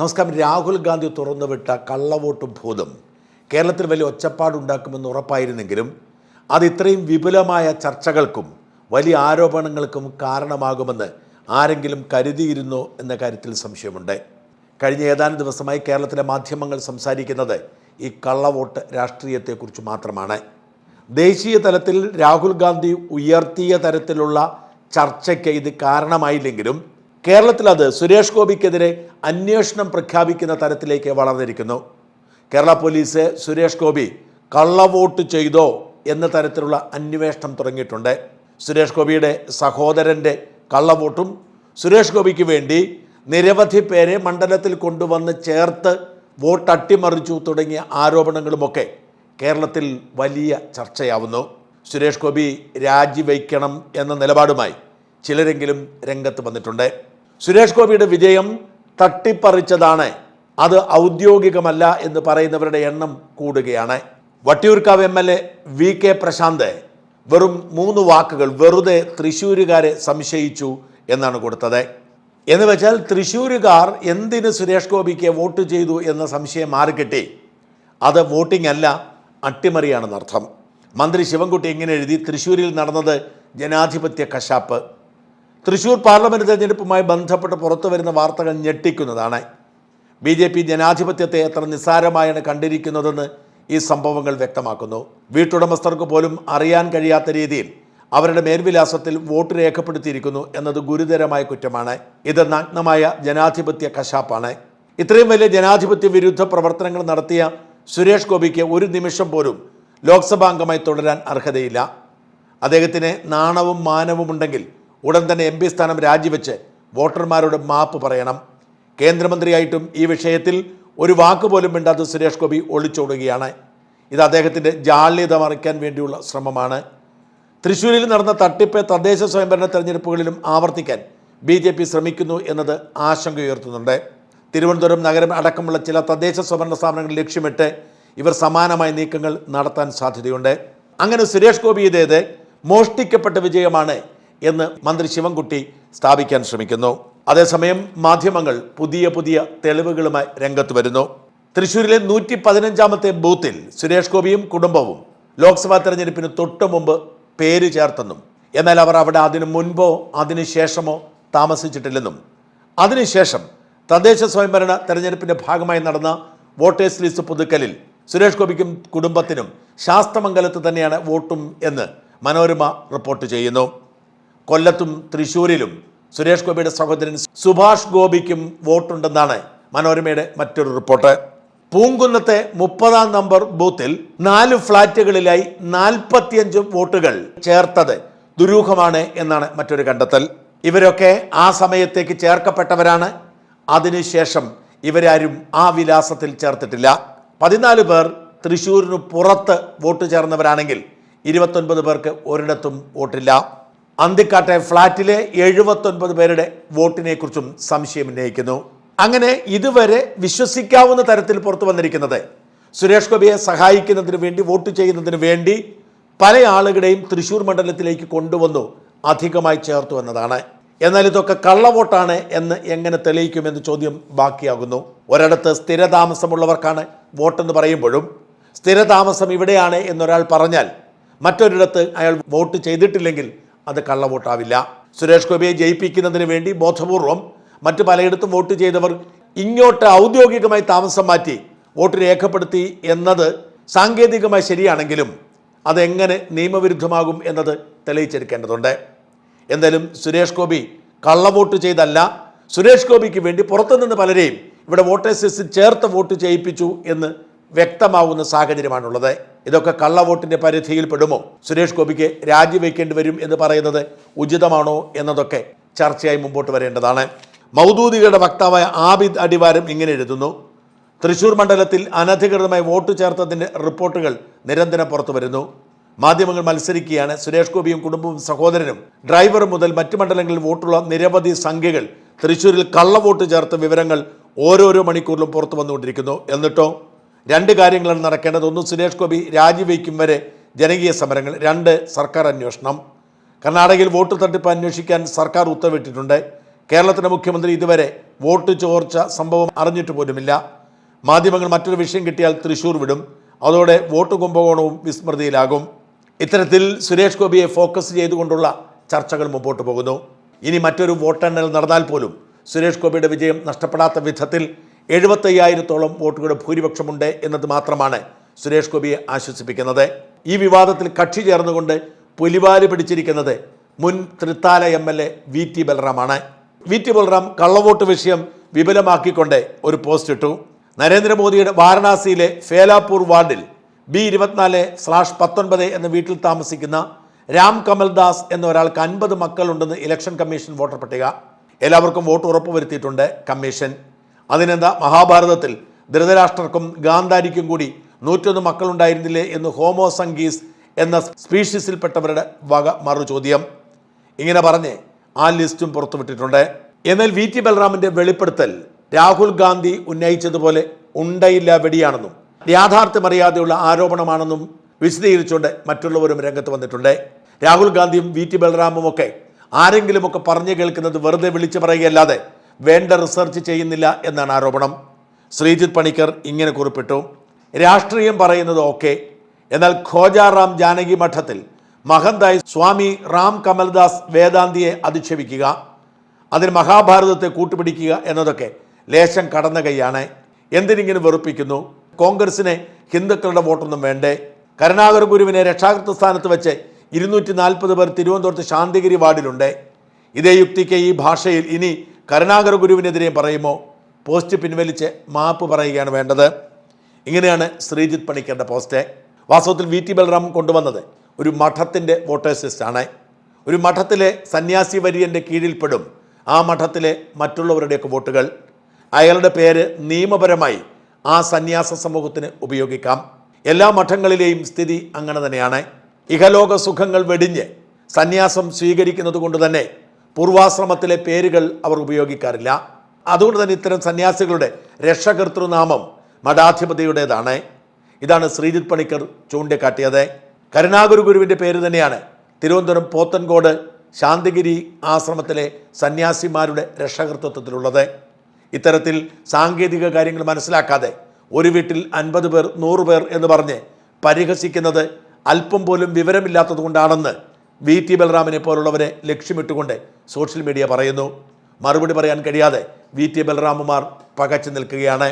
നമസ്കാരം. രാഹുൽ ഗാന്ധി തുറന്നുവിട്ട കള്ളവോട്ട് ഭൂതം കേരളത്തിൽ വലിയ ഒച്ചപ്പാടുണ്ടാക്കുമെന്ന് ഉറപ്പായിരുന്നെങ്കിലും അത് ഇത്രയും വിപുലമായ ചർച്ചകൾക്കും വലിയ ആരോപണങ്ങൾക്കും കാരണമാകുമെന്ന് ആരെങ്കിലും കരുതിയിരുന്നോ എന്ന കാര്യത്തിൽ സംശയമുണ്ട്. കഴിഞ്ഞ ഏതാനും ദിവസമായി കേരളത്തിലെ മാധ്യമങ്ങൾ സംസാരിക്കുന്നത് ഈ കള്ളവോട്ട് രാഷ്ട്രീയത്തെക്കുറിച്ച് മാത്രമാണ്. ദേശീയ തലത്തിൽ രാഹുൽ ഗാന്ധി ഉയർത്തിയ തരത്തിലുള്ള ചർച്ചയ്ക്ക് ഇത് കാരണമായില്ലെങ്കിലും കേരളത്തിൽ അത് സുരേഷ് ഗോപിക്കെതിരെ അന്വേഷണം പ്രഖ്യാപിക്കുന്ന തരത്തിലേക്ക് വളർന്നിരിക്കുന്നു. കേരള പോലീസ് സുരേഷ് ഗോപി കള്ളവോട്ട് ചെയ്തോ എന്ന തരത്തിലുള്ള അന്വേഷണം തുടങ്ങിയിട്ടുണ്ട്. സുരേഷ് ഗോപിയുടെ സഹോദരന്റെ കള്ളവോട്ടും സുരേഷ് ഗോപിക്ക് വേണ്ടി നിരവധി പേരെ മണ്ഡലത്തിൽ കൊണ്ടുവന്ന് ചേർത്ത് വോട്ട് അട്ടിമറിച്ചു തുടങ്ങിയ ആരോപണങ്ങളുമൊക്കെ കേരളത്തിൽ വലിയ ചർച്ചയാവുന്നു. സുരേഷ് ഗോപി രാജിവയ്ക്കണം എന്ന നിലപാടുമായി ചിലരെങ്കിലും രംഗത്ത് വന്നിട്ടുണ്ട്. സുരേഷ് ഗോപിയുടെ വിജയം തട്ടിപ്പറിച്ചതാണ്. അത് ഔദ്യോഗികമല്ല എന്ന് പറയുന്നവരുടെ എണ്ണം കൂടുകയാണ്. Vattiyoorkavu M L A V K Prashanth വെറും മൂന്ന് വാക്കുകൾ വെറുതെ തൃശ്ശൂരുകാരെ സംശയിച്ചു എന്നാണ് കൊടുത്തത്. എന്ന് വെച്ചാൽ തൃശ്ശൂരുകാർ എന്തിന് സുരേഷ് ഗോപിക്ക് വോട്ട് ചെയ്തു എന്ന സംശയം മാറിക്കിട്ടി അത് വോട്ടിംഗ് അല്ല അട്ടിമറിയാണെന്നർത്ഥം. മന്ത്രി ശിവൻകുട്ടി എങ്ങനെ എഴുതി തൃശ്ശൂരിൽ നടന്നത്? ജനാധിപത്യ കശാപ്പ്. തൃശ്ശൂർ പാർലമെന്റ് തെരഞ്ഞെടുപ്പുമായി ബന്ധപ്പെട്ട് പുറത്തു വരുന്ന വാർത്തകൾ ഞെട്ടിക്കുന്നതാണ്. ബി ജെ പി ജനാധിപത്യത്തെ എത്ര നിസ്സാരമായാണ് കണ്ടിരിക്കുന്നതെന്ന് ഈ സംഭവങ്ങൾ വ്യക്തമാക്കുന്നു. വീട്ടുടമസ്ഥർക്ക് പോലും അറിയാൻ കഴിയാത്ത രീതിയിൽ അവരുടെ മേൽവിലാസത്തിൽ വോട്ട് രേഖപ്പെടുത്തിയിരിക്കുന്നു എന്നത് ഗുരുതരമായ കുറ്റമാണ്. ഇത് നഗ്നമായ ജനാധിപത്യ കശാപ്പാണ്. ഇത്രയും വലിയ ജനാധിപത്യ വിരുദ്ധ പ്രവർത്തനങ്ങൾ നടത്തിയ സുരേഷ് ഗോപിക്ക് ഒരു നിമിഷം പോലും ലോക്സഭാംഗമായി തുടരാൻ അർഹതയില്ല. അദ്ദേഹത്തിന് നാണവും മാനവും ഉണ്ടെങ്കിൽ ഉടൻ തന്നെ എം പി സ്ഥാനം രാജിവെച്ച് വോട്ടർമാരോട് മാപ്പ് പറയണം. കേന്ദ്രമന്ത്രിയായിട്ടും ഈ വിഷയത്തിൽ ഒരു വാക്ക് പോലും മിണ്ടാത്ത സുരേഷ് ഗോപി ഒളിച്ചോടുകയാണ്. ഇത് അദ്ദേഹത്തിന്റെ ജാള്യത മറിക്കാൻ വേണ്ടിയുള്ള ശ്രമമാണ്. തൃശ്ശൂരിൽ നടന്ന തട്ടിപ്പ് തദ്ദേശ സ്വയംഭരണ തെരഞ്ഞെടുപ്പുകളിലും ആവർത്തിക്കാൻ ബി ജെ പി ശ്രമിക്കുന്നു എന്നത് ആശങ്കയുയർത്തുന്നുണ്ട്. തിരുവനന്തപുരം നഗരം അടക്കമുള്ള ചില തദ്ദേശ സ്വയംഭരണ സ്ഥാപനങ്ങൾ ലക്ഷ്യമിട്ട് ഇവർ സമാനമായ നീക്കങ്ങൾ നടത്താൻ സാധ്യതയുണ്ട്. അങ്ങനെ സുരേഷ് ഗോപിയുടേത് മോഷ്ടിക്കപ്പെട്ട വിജയമാണ് എന്ന് മന്ത്രി ശിവൻകുട്ടി സ്ഥാപിക്കാൻ ശ്രമിക്കുന്നു. അതേസമയം മാധ്യമങ്ങൾ പുതിയ പുതിയ തെളിവുകളുമായി രംഗത്ത് വരുന്നു. തൃശൂരിലെ നൂറ്റി പതിനഞ്ചാമത്തെ ബൂത്തിൽ സുരേഷ് ഗോപിയും കുടുംബവും ലോക്സഭാ തെരഞ്ഞെടുപ്പിന് തൊട്ടു മുമ്പ് പേര് ചേർത്തെന്നും എന്നാൽ അവർ അവിടെ അതിനു മുൻപോ അതിനു ശേഷമോ താമസിച്ചിട്ടില്ലെന്നും. അതിനുശേഷം തദ്ദേശ സ്വയംഭരണ തെരഞ്ഞെടുപ്പിന്റെ ഭാഗമായി നടന്ന വോട്ടേഴ്സ് ലിസ്റ്റ് പുതുക്കലിൽ സുരേഷ് ഗോപിക്കും കുടുംബത്തിനും ശാസ്തമംഗലത്ത് തന്നെയാണ് വോട്ടും എന്ന് മനോരമ റിപ്പോർട്ട് ചെയ്യുന്നു. കൊല്ലത്തും തൃശ്ശൂരിലും സുരേഷ് ഗോപിയുടെ സഹോദരൻ സുഭാഷ് ഗോപിക്കും വോട്ടുണ്ടെന്നാണ് മനോരമയുടെ മറ്റൊരു റിപ്പോർട്ട്. പൂങ്കുന്നത്തെ മുപ്പതാം നമ്പർ ബൂത്തിൽ നാല് ഫ്ളാറ്റുകളിലായി നാൽപ്പത്തിയഞ്ച് വോട്ടുകൾ ചേർത്തത് ദുരൂഹമാണ് എന്നാണ് മറ്റൊരു കണ്ടെത്തൽ. ഇവരൊക്കെ ആ സമയത്തേക്ക് ചേർക്കപ്പെട്ടവരാണ്. അതിനുശേഷം ഇവരാരും ആ വിലാസത്തിൽ ചേർത്തിട്ടില്ല. പതിനാല് പേർ തൃശ്ശൂരിന് പുറത്ത് വോട്ട് ചേർന്നവരാണെങ്കിൽ ഇരുപത്തൊൻപത് പേർക്ക് ഒരിടത്തും വോട്ടില്ല. അന്തിക്കാട്ടെ ഫ്ളാറ്റിലെ എഴുപത്തൊൻപത് പേരുടെ വോട്ടിനെ കുറിച്ചും സംശയം ഉന്നയിക്കുന്നു. അങ്ങനെ ഇതുവരെ വിശ്വസിക്കാവുന്ന തരത്തിൽ പുറത്തു വന്നിരിക്കുന്നത് സുരേഷ് ഗോപിയെ സഹായിക്കുന്നതിന് വേണ്ടി വോട്ട് ചെയ്യുന്നതിന് വേണ്ടി പല ആളുകളെയും തൃശൂർ മണ്ഡലത്തിലേക്ക് കൊണ്ടുവന്നു അധികമായി ചേർത്തു എന്നതാണ്. എന്നാൽ ഇതൊക്കെ കള്ളവോട്ടാണ് എന്ന് എങ്ങനെ തെളിയിക്കുമെന്ന് ചോദ്യം ബാക്കിയാകുന്നു. ഒരിടത്ത് സ്ഥിരതാമസമുള്ളവർക്കാണ് വോട്ടെന്ന് പറയുമ്പോഴും സ്ഥിരതാമസം ഇവിടെയാണ് എന്നൊരാൾ പറഞ്ഞാൽ മറ്റൊരിടത്ത് അയാൾ വോട്ട് ചെയ്തിട്ടില്ലെങ്കിൽ അത് കള്ളവോട്ടാവില്ല. സുരേഷ് ഗോപിയെ ജയിപ്പിക്കുന്നതിന് വേണ്ടി ബോധപൂർവം മറ്റ് പലയിടത്തും വോട്ട് ചെയ്തവർ ഇങ്ങോട്ട് ഔദ്യോഗികമായി താമസം മാറ്റി വോട്ട് രേഖപ്പെടുത്തി എന്നത് സാങ്കേതികമായി ശരിയാണെങ്കിലും അതെങ്ങനെ നിയമവിരുദ്ധമാകും എന്നത് തെളിയിച്ചെടുക്കേണ്ടതുണ്ട്. എന്തായാലും സുരേഷ് ഗോപി കള്ളവോട്ട് ചെയ്തല്ല സുരേഷ് ഗോപിക്ക് വേണ്ടി പുറത്തുനിന്ന് പലരെയും ഇവിടെ വോട്ടേഴ്സ് ചേർത്ത് വോട്ട് ചെയ്യിപ്പിച്ചു എന്ന് വ്യക്തമാവുന്ന സാഹചര്യമാണുള്ളത്. ഇതൊക്കെ കള്ളവോട്ടിന്റെ പരിധിയിൽ പെടുമോ? സുരേഷ് ഗോപിക്ക് രാജിവെക്കേണ്ടി വരും എന്ന് പറയുന്നത് ഉചിതമാണോ എന്നതൊക്കെ ചർച്ചയായി മുമ്പോട്ട് വരേണ്ടതാണ്. മൗദൂദികളുടെ വക്താവായ ആബിദ് അടിവാരം ഇങ്ങനെ എഴുതുന്നു. തൃശൂർ മണ്ഡലത്തിൽ അനധികൃതമായി വോട്ട് ചേർത്തതിന്റെ റിപ്പോർട്ടുകൾ നിരന്തരം പുറത്തു വരുന്നു. മാധ്യമങ്ങൾ മത്സരിക്കുകയാണ്. സുരേഷ് ഗോപിയും കുടുംബവും സഹോദരനും ഡ്രൈവർ മുതൽ മറ്റു മണ്ഡലങ്ങളിൽ വോട്ടുള്ള നിരവധി സംഖ്യകൾ തൃശ്ശൂരിൽ കള്ളവോട്ട് ചേർത്ത വിവരങ്ങൾ ഓരോരോ മണിക്കൂറിലും പുറത്തു വന്നുകൊണ്ടിരിക്കുന്നു. എന്നിട്ടോ രണ്ട് കാര്യങ്ങളാണ് നടക്കേണ്ടത്. ഒന്ന് സുരേഷ് ഗോപി രാജിവയ്ക്കും വരെ ജനകീയ സമരങ്ങൾ. രണ്ട് സർക്കാർ അന്വേഷണം. കർണാടകയിൽ വോട്ട് തട്ടിപ്പ് അന്വേഷിക്കാൻ സർക്കാർ ഉത്തരവിട്ടിട്ടുണ്ട്. കേരളത്തിന്റെ മുഖ്യമന്ത്രി ഇതുവരെ വോട്ട് ചോർച്ച സംഭവം അറിഞ്ഞിട്ട് പോലുമില്ല. മാധ്യമങ്ങൾ മറ്റൊരു വിഷയം കിട്ടിയാൽ തൃശ്ശൂർ വിടും. അതോടെ വോട്ട് കുംഭകോണവും വിസ്മൃതിയിലാകും. ഇത്തരത്തിൽ സുരേഷ് ഗോപിയെ ഫോക്കസ് ചെയ്തുകൊണ്ടുള്ള ചർച്ചകൾ മുമ്പോട്ട് പോകുന്നു. ഇനി മറ്റൊരു വോട്ടെണ്ണൽ നടന്നാൽ പോലും സുരേഷ് ഗോപിയുടെ വിജയം നഷ്ടപ്പെടാത്ത വിധത്തിൽ എഴുപത്തയ്യായിരത്തോളം വോട്ടുകളുടെ ഭൂരിപക്ഷമുണ്ട് എന്നത് മാത്രമാണ് സുരേഷ് ഗോപിയെ ആശ്വസിപ്പിക്കുന്നത്. ഈ വിവാദത്തിൽ കക്ഷി ചേർന്നുകൊണ്ട് പുലിവാൽ പിടിച്ചിരിക്കുന്നത് മുൻ Thrithala M L A V T ബലറാമാണ്. V T Balram കള്ളവോട്ട് വിഷയം വിപുലമാക്കിക്കൊണ്ട് ഒരു പോസ്റ്റ് ഇട്ടു. നരേന്ദ്രമോദിയുടെ വാരണാസിയിലെ ഫേലാപൂർ വാർഡിൽ ബി ഇരുപത്തിനാല് സ്ലാഷ് പത്തൊൻപത് എന്ന വീട്ടിൽ താമസിക്കുന്ന രാം കമൽ ദാസ് എന്ന ഒരാൾക്ക് അൻപത് മക്കളുണ്ടെന്ന് ഇലക്ഷൻ കമ്മീഷൻ വോട്ടർ പട്ടിക. എല്ലാവർക്കും വോട്ട് ഉറപ്പുവരുത്തിയിട്ടുണ്ട് കമ്മീഷൻ. അതിനെന്താ? മഹാഭാരതത്തിൽ ധൃതരാഷ്ട്രർക്കും ഗാന്ധാരിക്കും കൂടി നൂറ്റൊന്ന് മക്കളുണ്ടായിരുന്നില്ലേ എന്ന് ഹോമോ സംഗീസ് എന്ന സ്പീഷീസിൽപ്പെട്ടവരുടെ വക മറു ചോദ്യം. ഇങ്ങനെ പറഞ്ഞ് ആ ലിസ്റ്റും പുറത്തുവിട്ടിട്ടുണ്ട് എന്നാൽ വി ടി ബലറാമിന്റെ വെളിപ്പെടുത്തൽ രാഹുൽ ഗാന്ധി ഉന്നയിച്ചതുപോലെ ഉണ്ടയില്ല വെടിയാണെന്നും യാഥാർത്ഥ്യമറിയാതെയുള്ള ആരോപണമാണെന്നും വിശദീകരിച്ചുകൊണ്ട് മറ്റുള്ളവരും രംഗത്ത് വന്നിട്ടുണ്ട്. രാഹുൽ ഗാന്ധിയും വി ടി ബലറാമും ഒക്കെ ആരെങ്കിലുമൊക്കെ പറഞ്ഞു കേൾക്കുന്നത് വെറുതെ വിളിച്ചു പറയുകയല്ലാതെ വേണ്ട റിസർച്ച് ചെയ്യുന്നില്ല എന്നാണ് ആരോപണം. ശ്രീജിത് പണിക്കർ ഇങ്ങനെ കുറിപ്പിട്ടു. രാഷ്ട്രീയം പറയുന്നത് ഓക്കെ. എന്നാൽ ഖോജാറാം ജാനകി മഠത്തിൽ മഹന്തായി സ്വാമി റാം കമൽദാസ് വേദാന്തിയെ അധിക്ഷേപിക്കുക അതിന് മഹാഭാരതത്തെ കൂട്ടുപിടിക്കുക എന്നതൊക്കെ ലേശം കടന്ന കൈയാണ് എന്തിനിങ്ങനെ വെറുപ്പിക്കുന്നു? കോൺഗ്രസിനെ ഹിന്ദുക്കളുടെ വോട്ടൊന്നും വേണ്ടേ? കരുണാകര ഗുരുവിനെ സ്ഥാനത്ത് വെച്ച് ഇരുന്നൂറ്റി നാൽപ്പത് പേർ തിരുവനന്തപുരത്ത് ശാന്തിഗിരി വാർഡിലുണ്ട്. ഇതേ യുക്തിക്ക് ഈ ഭാഷയിൽ ഇനി കരുണാകര ഗുരുവിനെതിരെ പറയുമോ? പോസ്റ്റ് പിൻവലിച്ച് മാപ്പ് പറയുകയാണ് വേണ്ടത്. ഇങ്ങനെയാണ് ശ്രീജിത്ത് പണിക്കരുടെ പോസ്റ്റ്. വാസ്തവത്തിൽ വി ടി ബലറാം കൊണ്ടുവന്നത് ഒരു മഠത്തിന്റെ വോട്ടേഴ്സ് ലിസ്റ്റാണ് ഒരു മഠത്തിലെ സന്യാസി വര്യന്റെ കീഴിൽപ്പെടും ആ മഠത്തിലെ മറ്റുള്ളവരുടെയൊക്കെ വോട്ടുകൾ. അയാളുടെ പേര് നിയമപരമായി ആ സന്യാസ സമൂഹത്തിന് ഉപയോഗിക്കാം. എല്ലാ മഠങ്ങളിലെയും സ്ഥിതി അങ്ങനെ തന്നെയാണ്. ഇഹലോക സുഖങ്ങൾ വെടിഞ്ഞ് സന്യാസം സ്വീകരിക്കുന്നത് കൊണ്ട് തന്നെ പൂർവാശ്രമത്തിലെ പേരുകൾ അവർ ഉപയോഗിക്കാറില്ല. അതുകൊണ്ട് തന്നെ ഇത്തരം സന്യാസികളുടെ രക്ഷകർത്തൃനാമം മഠാധിപതിയുടേതാണ്. ഇതാണ് ശ്രീജിത് പണിക്കർ ചൂണ്ടിക്കാട്ടിയത്. കരുണാഗുരു ഗുരുവിന്റെ പേര് തന്നെയാണ് തിരുവനന്തപുരം പോത്തൻകോട് ശാന്തിഗിരി ആശ്രമത്തിലെ സന്യാസിമാരുടെ രക്ഷകർത്തൃത്വത്തിലുള്ളത് ഇത്തരത്തിൽ സാങ്കേതിക കാര്യങ്ങൾ മനസ്സിലാക്കാതെ ഒരു വീട്ടിൽ അൻപത് പേർ നൂറ് പേർ എന്ന് പറഞ്ഞ് പരിഹസിക്കുന്നത് അല്പം പോലും വിവരമില്ലാത്തത് കൊണ്ടാണെന്ന് വി ടി ബലറാമിനെ പോലുള്ളവരെ ലക്ഷ്യമിട്ടുകൊണ്ട് സോഷ്യൽ മീഡിയ പറയുന്നു. മറുപടി പറയാൻ കഴിയാതെ വി ടി ബലറാമുമാർ പകച്ചു നിൽക്കുകയാണ്.